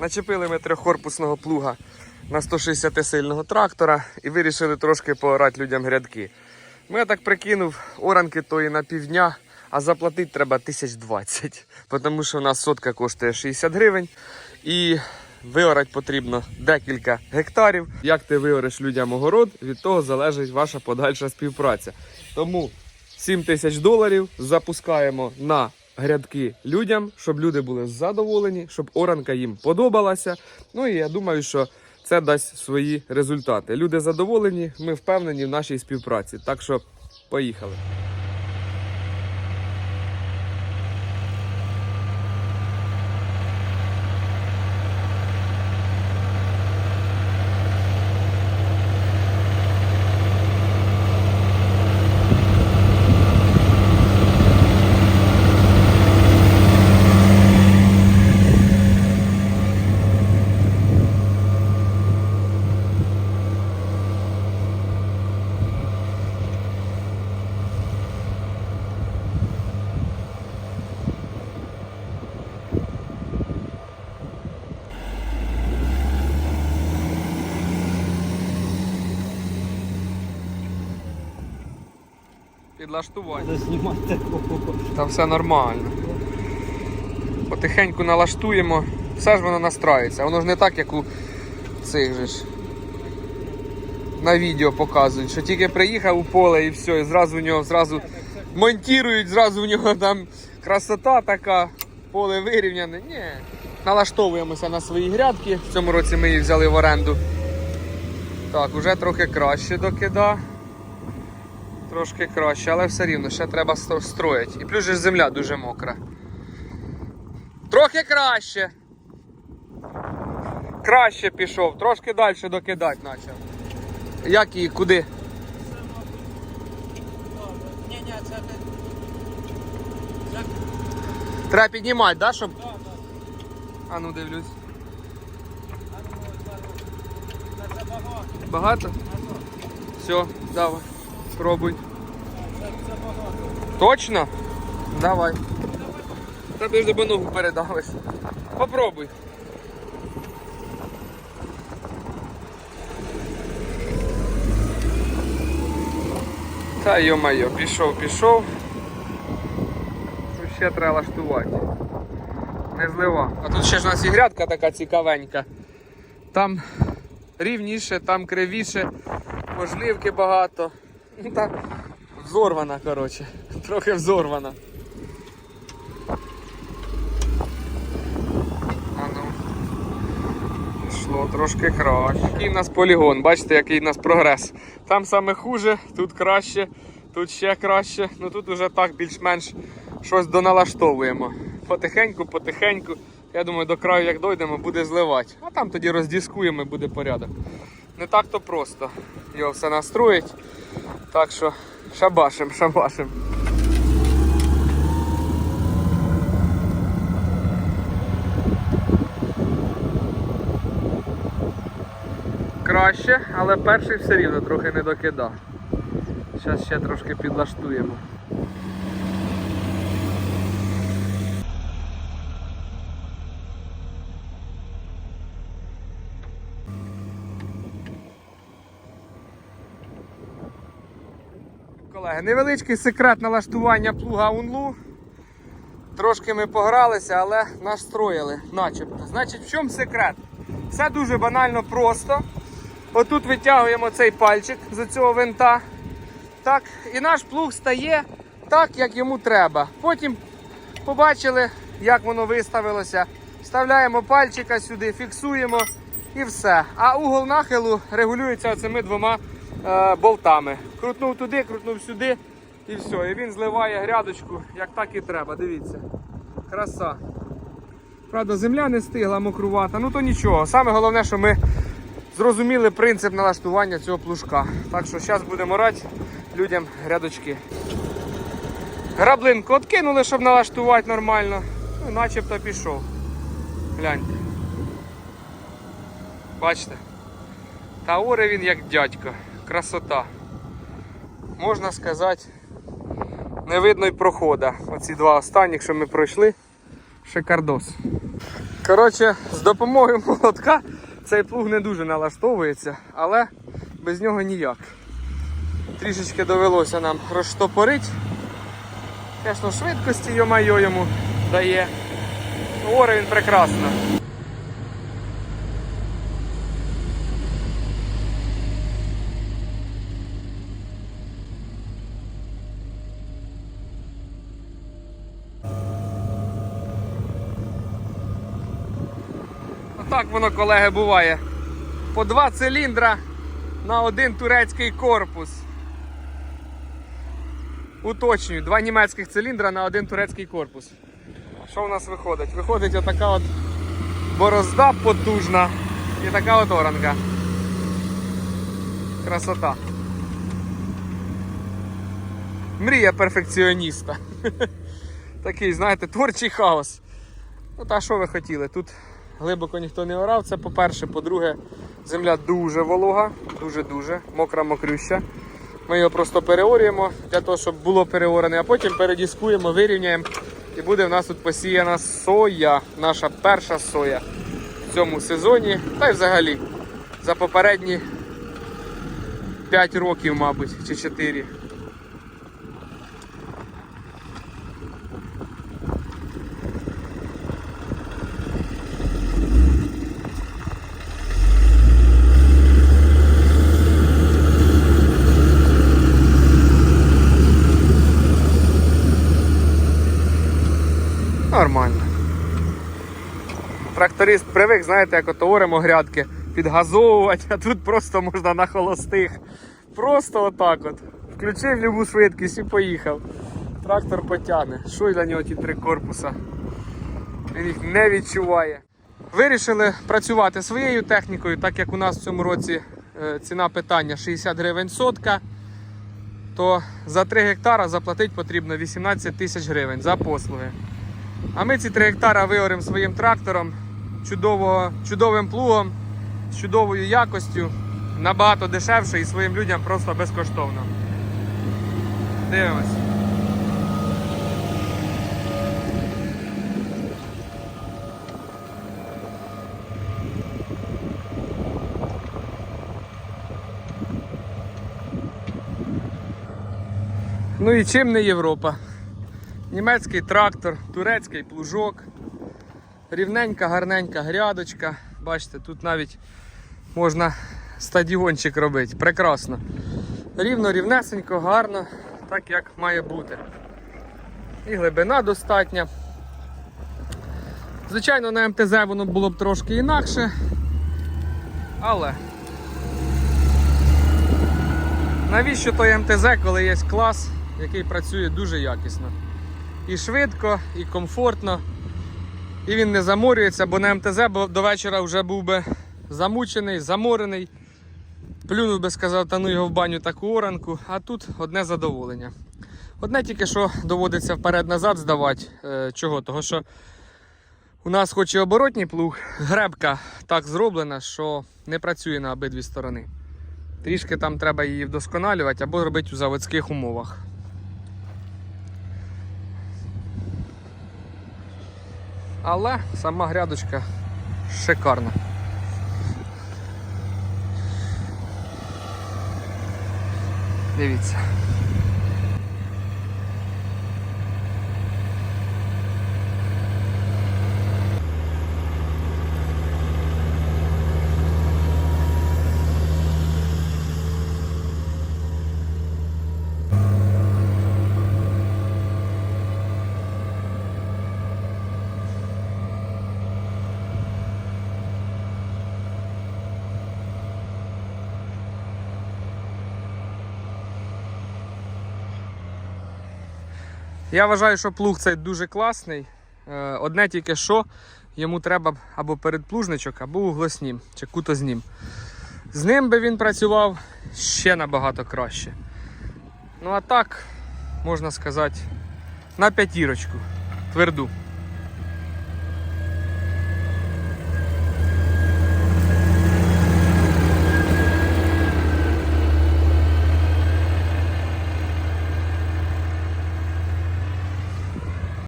Начепили ми трьохкорпусного плуга на 160 сильного трактора і вирішили трошки поорати людям грядки. Ми я так прикинув, оранки тої на півдня, а заплатити треба 1020, тому що у нас сотка коштує 60 гривень. І виорати потрібно декілька гектарів. Як ти виориш людям огород, від того залежить ваша подальша співпраця. Тому 7 тисяч доларів запускаємо на грядки людям, щоб люди були задоволені, щоб оранка їм подобалася. Ну і я думаю, що це дасть свої результати. Люди задоволені, ми впевнені в нашій співпраці. Так що поїхали. Підлаштування. Та все нормально. Потихеньку налаштуємо, все ж воно настраюється. Воно ж не так, як у цих же ж. На відео показують, що тільки приїхав у поле і все, і зразу у нього зразу монтують, зразу у нього там красота така, поле вирівняне. Ні. Налаштовуємося на свої грядки. В цьому році ми їх взяли в оренду. Так, уже трохи краще докида. Трошки краще, але все рівно ще треба стро- строїти. І плюс же земля дуже мокра. Трохи краще. Краще пішов, трошки далі докидати почав. Як і куди? Ні, ні, це. Це Треба піднімати, да, щоб. А ну дивлюсь. Багато? Все, давай. Пробуй. Точно? Давай. Та ти ж тебе ногу передалась. Попробуй. Та йо-майо, пішов, пішов. Ще треба лаштувати. Не злива. А тут ще ж у нас і грядка така цікавенька. Там рівніше, там кривіше, можливки багато. Ну так, взорвана, коротше. Трохи взорвана. Ну. Пішло трошки краще. Який в нас полігон, бачите, який в нас прогрес. Там саме хуже, тут краще, тут ще краще. Ну тут уже так більш-менш щось доналаштовуємо. Потихеньку, потихеньку. Я думаю, до краю як дойдемо, буде зливати. А там тоді роздіскуємо і буде порядок. Не так то просто його все настроїть. Так що шабашим, шабашим. Краще, але перший все рівно трохи не докидав. Зараз ще трошки підлаштуємо. Колеги, невеличкий секрет налаштування плуга Унлу. Трошки ми погралися, але настроїли начебто. Значить, в чому секрет? Все дуже банально просто. Отут витягуємо цей пальчик з цього винта. Так, і наш плуг стає так, як йому треба. Потім побачили, як воно виставилося. Вставляємо пальчика сюди, фіксуємо і все. А угол нахилу регулюється цими двома болтами. Крутнув туди, крутнув сюди і все. І він зливає грядочку, як так і треба. Дивіться. Краса. Правда, земля не стигла мокрувата, ну то нічого. Саме головне, що ми зрозуміли принцип налаштування цього плужка. Так що зараз будемо рати людям грядочки. Граблинку откинули, щоб налаштувати нормально. Ну, начебто пішов. Гляньте. Бачите? Та він як дядько. Красота. Можна сказати, не видно й прохода. Оці два останніх, що ми пройшли. Шикардос. Коротше, з допомогою молотка цей плуг не дуже налаштовується, але без нього ніяк. Трішечки довелося нам розштопорити. Звісно, швидкості йо-майо йому дає. Оре він прекрасно. Отак воно, колеги, буває. По два циліндра на один турецький корпус. Уточнюю, два німецьких циліндра на один турецький корпус. Що в нас виходить? Виходить отака от борозда потужна і така от оранка. Красота. Мрія перфекціоніста. Такий, знаєте, творчий хаос. Ну та що ви хотіли? Тут глибоко ніхто не орав. Це по-перше, по-друге, земля дуже волога, дуже-дуже, мокра мокрюща. Ми його просто переорюємо для того, щоб було переорене, а потім передіскуємо, вирівняємо. І буде в нас тут посіяна соя, наша перша соя в цьому сезоні. Та й взагалі за попередні 5 років, мабуть, чи 4. Нормально. Тракторист привик, знаєте, як ото оремо грядки, підгазовувати, а тут просто можна на холостих. Просто отак от. Включив любу швидкість і поїхав. Трактор потягне. Що для нього ті три корпуса? Він їх не відчуває. Вирішили працювати своєю технікою, так як у нас в цьому році е, ціна питання 60 гривень сотка, то за 3 гектара заплатити потрібно 18 тисяч гривень за послуги. А ми ці 3 гектара виоримо своїм трактором, чудово, чудовим плугом, з чудовою якостю, набагато дешевше і своїм людям просто безкоштовно. Дивимось. Ну і чим не Європа? Німецький трактор, турецький плужок, рівненька, гарненька грядочка. Бачите, тут навіть можна стадіончик робити. Прекрасно. Рівно, рівнесенько, гарно, так як має бути. І глибина достатня. Звичайно, на МТЗ воно було б трошки інакше. Але навіщо той МТЗ, коли є клас, який працює дуже якісно? і швидко, і комфортно. І він не заморюється, бо на МТЗ до вечора вже був би замучений, заморений. Плюнув би, сказав, та ну його в баню таку оранку, а тут одне задоволення. Одне тільки що доводиться вперед-назад здавати. Е, чого? Того що у нас хоч і оборотній плуг, гребка так зроблена, що не працює на обидві сторони. Трішки там треба її вдосконалювати або робити у заводських умовах. Але сама грядочка шикарна. Дивіться. Я вважаю, що плуг цей дуже класний. Е, Одне тільки що йому треба або передплужничок, або углоснім, чи кутознім. З ним би він працював ще набагато краще. Ну а так, можна сказати, на п'ятірочку. Тверду.